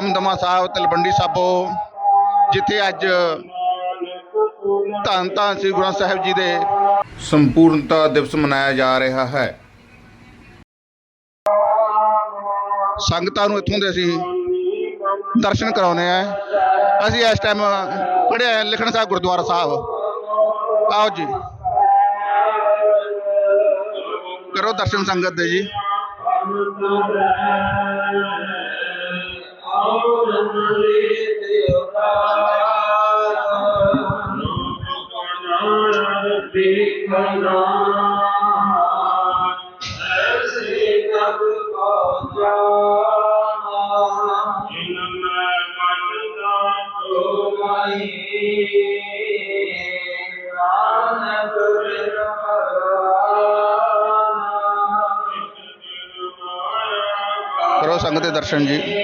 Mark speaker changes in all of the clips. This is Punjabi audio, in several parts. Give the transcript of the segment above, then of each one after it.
Speaker 1: ਦਮਦਮਾ ਸਾਹਿਬ, ਤਲਵੰਡੀ ਸਾਬੋ, ਜਿੱਥੇ ਅੱਜ ਧੰਨ ਧੰਨ ਸ੍ਰੀ ਗੁਰੂ ਗ੍ਰੰਥ ਸਾਹਿਬ ਜੀ ਦੇ ਸੰਪੂਰਨਤਾ ਦਿਵਸ ਮਨਾਇਆ ਜਾ ਰਿਹਾ ਹੈ। ਸੰਗਤਾਂ ਨੂੰ ਇੱਥੋਂ ਦੇ ਅਸੀਂ ਦਰਸ਼ਨ ਕਰਾਉਨੇ ਆ ਅਸੀਂ ਇਸ ਟਾਈਮ ਖੜੇ ਲਿਖਣ ਸਾਹਿਬ ਗੁਰਦੁਆਰਾ ਸਾਹਿਬ। ਆਓ ਜੀ। ਕਰੋ ਦਰਸ਼ਨ ਸੰਗਤ ਦੇ ਜੀ। ਕਰੋ ਸੰਗਤ ਦੇ ਦਰਸ਼ਨ ਜੀ।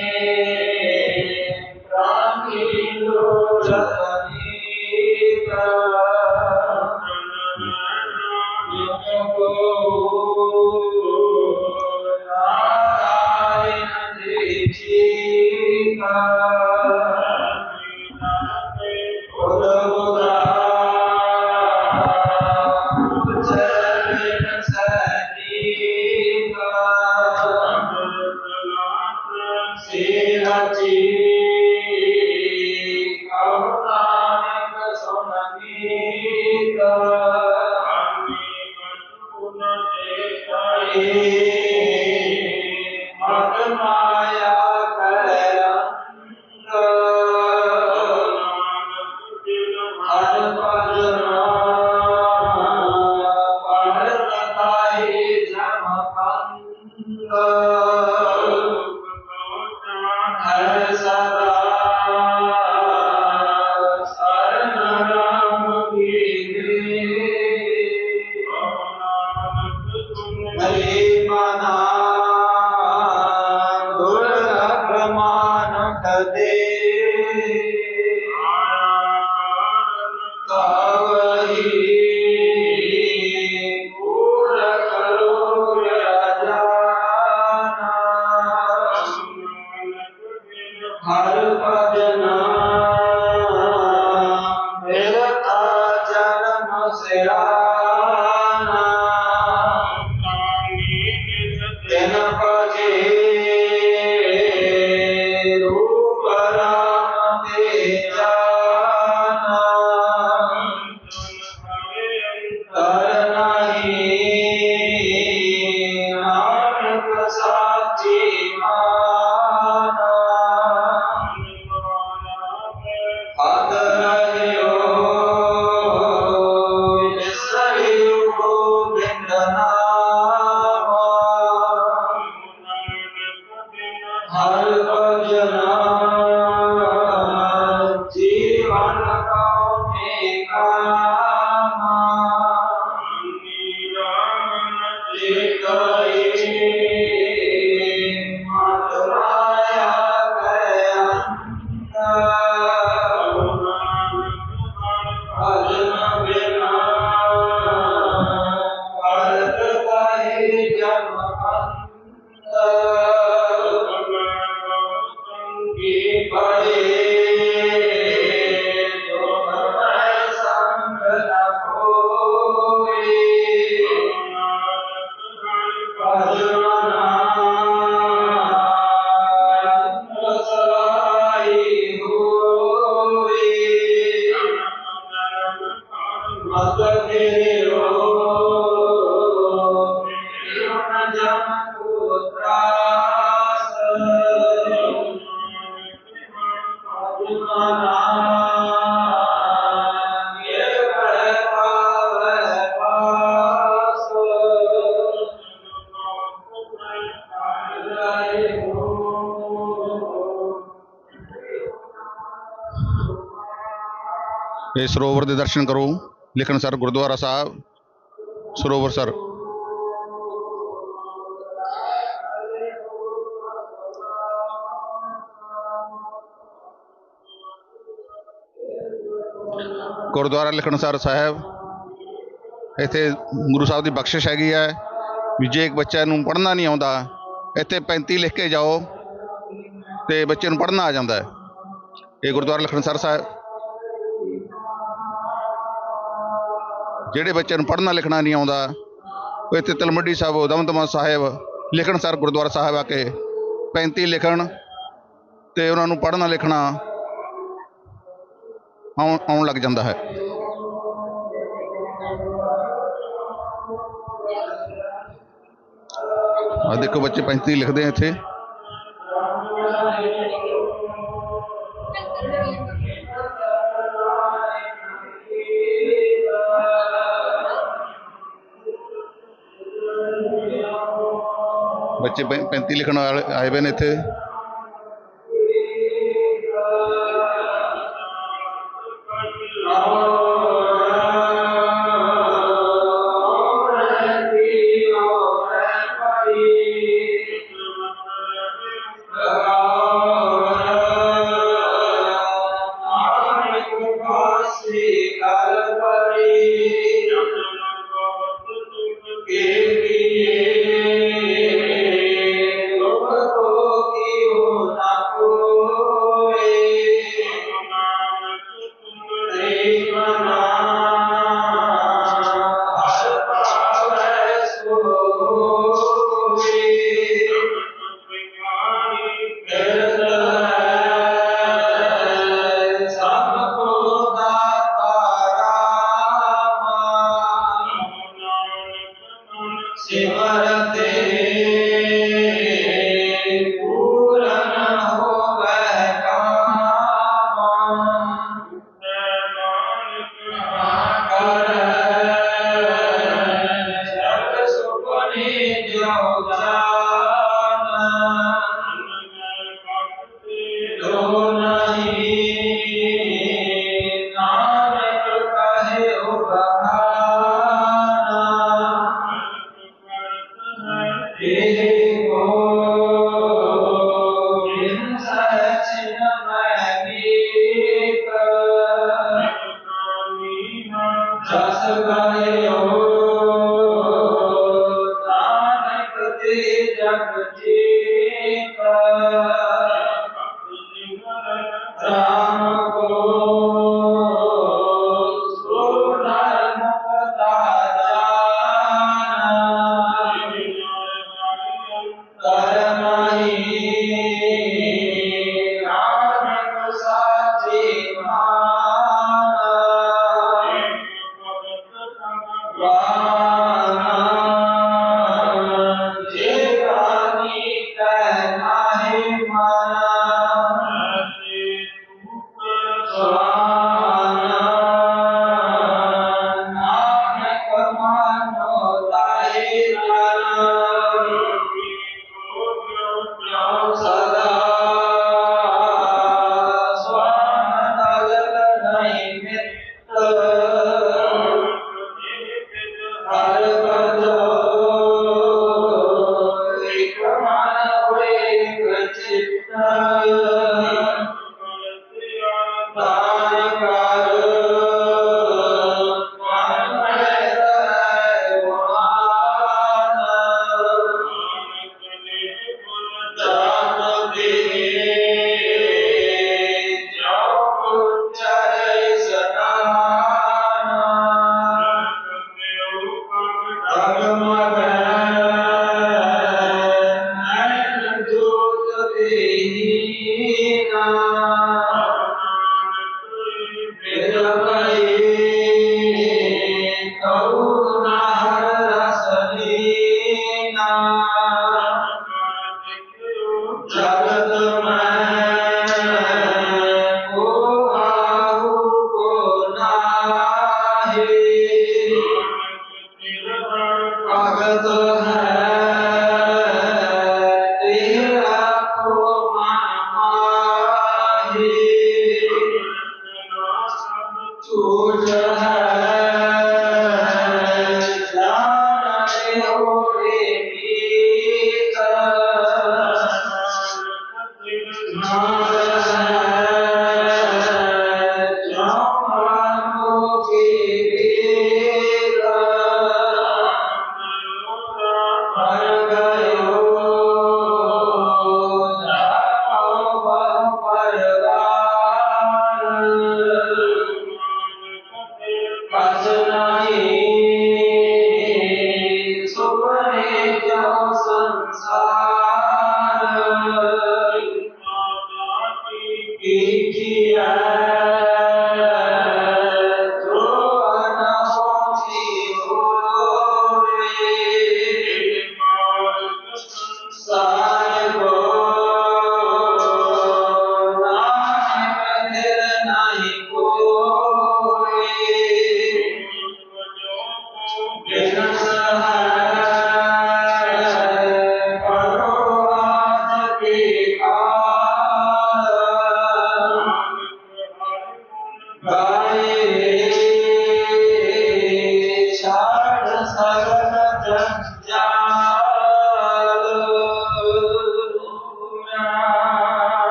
Speaker 2: Uh... ਸਾਚੀ ਮਾਨਾ। ਇਹ
Speaker 1: ਸਰੋਵਰ ਦੇ ਦਰਸ਼ਨ ਕਰੋ। ਲਿਖਣ ਸਰ ਗੁਰਦੁਆਰਾ ਸਾਹਿਬ। ਸਰੋਵਰ ਸਰ। ਗੁਰਦੁਆਰਾ ਲਿਖਣਸਰ ਸਾਹਿਬ। ਇੱਥੇ ਗੁਰੂ ਸਾਹਿਬ ਦੀ ਬਖਸ਼ਿਸ਼ ਹੈਗੀ ਹੈ। ਵੀ ਜੇ ਇੱਕ ਬੱਚਾ ਨੂੰ ਪੜ੍ਹਨਾ ਨਹੀਂ ਆਉਂਦਾ, ਇੱਥੇ 35 ਲਿਖ ਕੇ ਜਾਓ
Speaker 2: ਤੇ ਬੱਚੇ ਨੂੰ ਪੜ੍ਹਨਾ ਆ ਜਾਂਦਾ ਹੈ। ਇਹ ਗੁਰਦੁਆਰਾ ਲਿਖਣਸਰ ਸਾਹਿਬ। ਜਿਹੜੇ ਬੱਚਿਆਂ ਨੂੰ ਪੜ੍ਹਨਾ ਲਿਖਣਾ ਨਹੀਂ ਆਉਂਦਾ, ਉਹ ਇੱਥੇ ਤਲਮੱਡੀ ਸਾਹਿਬ, ਦਮਦਮਾ ਸਾਹਿਬ, ਲਿਖਣ ਸਰ ਗੁਰਦੁਆਰਾ ਸਾਹਿਬ ਆ ਕੇ 35 ਲਿਖਣ ਤੇ ਉਹਨਾਂ ਨੂੰ ਪੜ੍ਹਨਾ ਲਿਖਣਾ ਆਉਣ ਲੱਗ ਜਾਂਦਾ ਹੈ। ਆ ਦੇਖੋ ਬੱਚੇ 35 ਲਿਖਦੇ ਆ ਇੱਥੇ। ਬੱਚੇ 35 ਲਿਖਣ ਵਾਲੇ ਆਏ ਹੋਏ ਨੇ ਇੱਥੇ।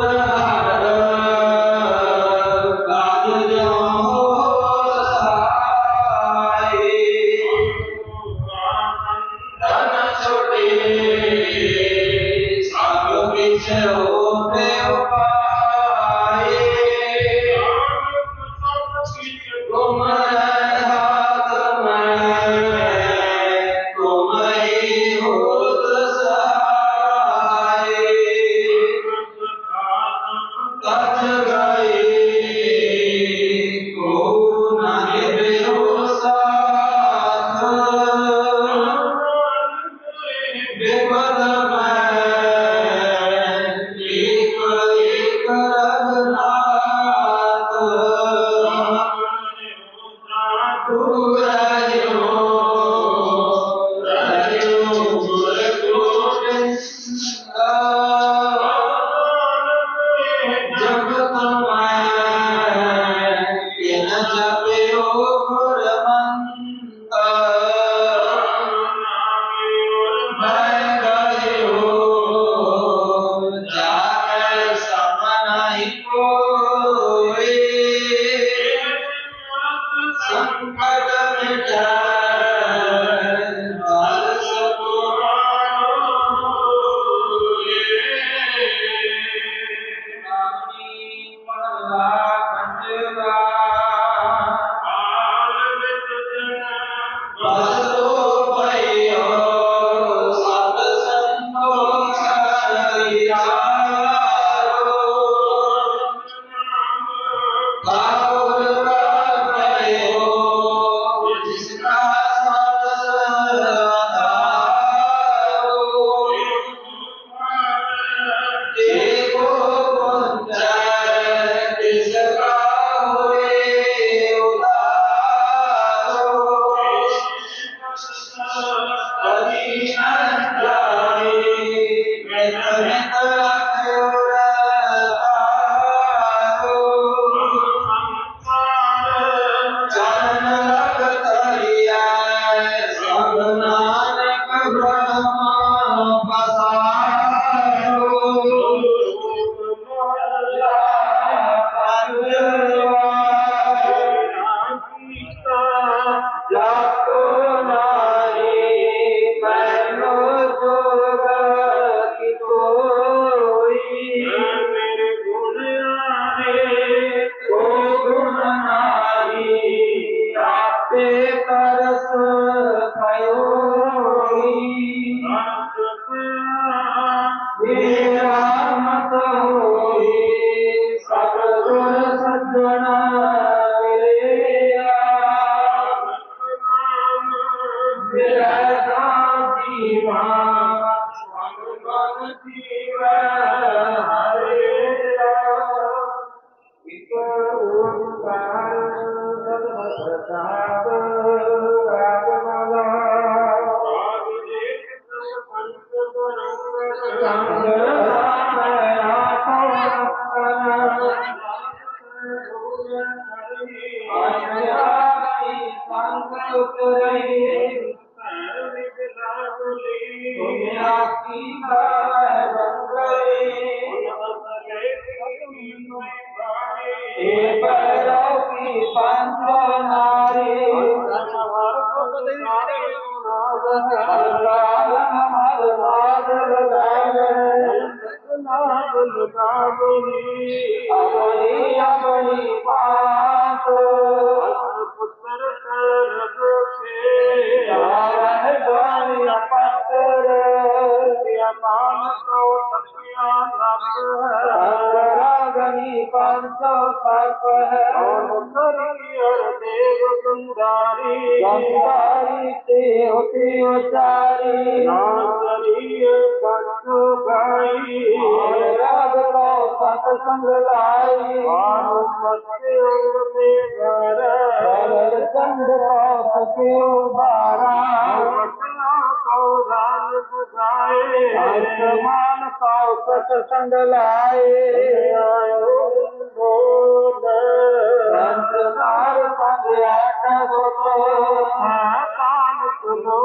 Speaker 1: ربنا Yeah. Okay. ਅਪਾਨ ਕੋ ਸਤਿਆ ਨਸ ਹੈ ਰਾਗਨੀ ਪੰਚੋ ਸਰਪ ਹੈ ਕਰੀਰ ਦੇਵ ਗੰਗਾਰੀ
Speaker 3: ਗੰਗਾਰੀ ਤੇ ਉਤੇ ਉਚਾਰੀ
Speaker 1: ਨਾਮ ਕਰੀਏ ਪੰਚੋ ਗਾਈ
Speaker 3: ਰਾਗ ਕੋ ਸਤ ਸੰਗ ਲਾਈ
Speaker 1: ਆਨ ਮਤੇ ਉਤੇ ਘਰ
Speaker 3: ਰੰਗ ਕੋ ਸਤਿਉ ਬਾਰਾ
Speaker 1: ਮਟਨਾ ਕੋ ਰਾਨ ਬੁਝਾਏ
Speaker 3: ਅਰਮਾਨ ਕੋ ਸਤ ਸੰਗ ਲਾਏ।
Speaker 1: ਆਇਓ ਬੋਲ
Speaker 3: ਸੰਸਾਰ ਸੰਗ ਆਟ ਸੋਤੋ।
Speaker 1: ਕਾਨ ਸੁਨੋ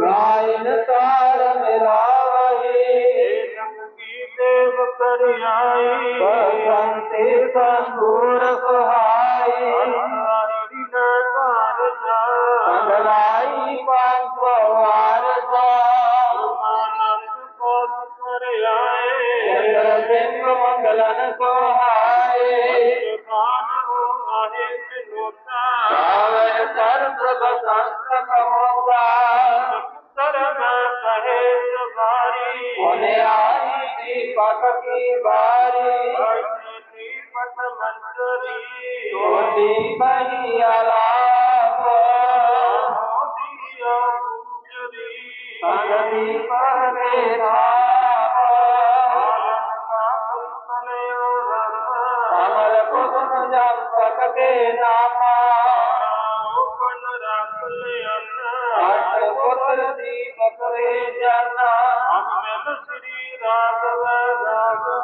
Speaker 3: ਗਾਇਨ ਤਾਰ ਮਿਲਾਵਹੀ।
Speaker 1: ਜੰਗੀ ਦੇਵ ਕਰਿਆਈ।
Speaker 3: ਬਸੰਤੇ ਸੰਗੂਰ ਸੁਹਾਈ।
Speaker 1: ਬਿਨੋਤਾ
Speaker 3: ਆਵੇ ਸਰਬ ਬਸੰਤ ਕਮੋਦਾ
Speaker 1: ਸਰਬ ਕਹੇ ਸਵਾਰੀ
Speaker 3: ਹੋਨੇ ਆਈ ਦੀਪਕ ਕੀ ਬਾਰੀ
Speaker 1: ਦੀ ਪਤ ਮੰਤਰੀ।
Speaker 3: ਛੋਟੀ ਬਹੀ ਅਲਾਪ श्री राघव राघव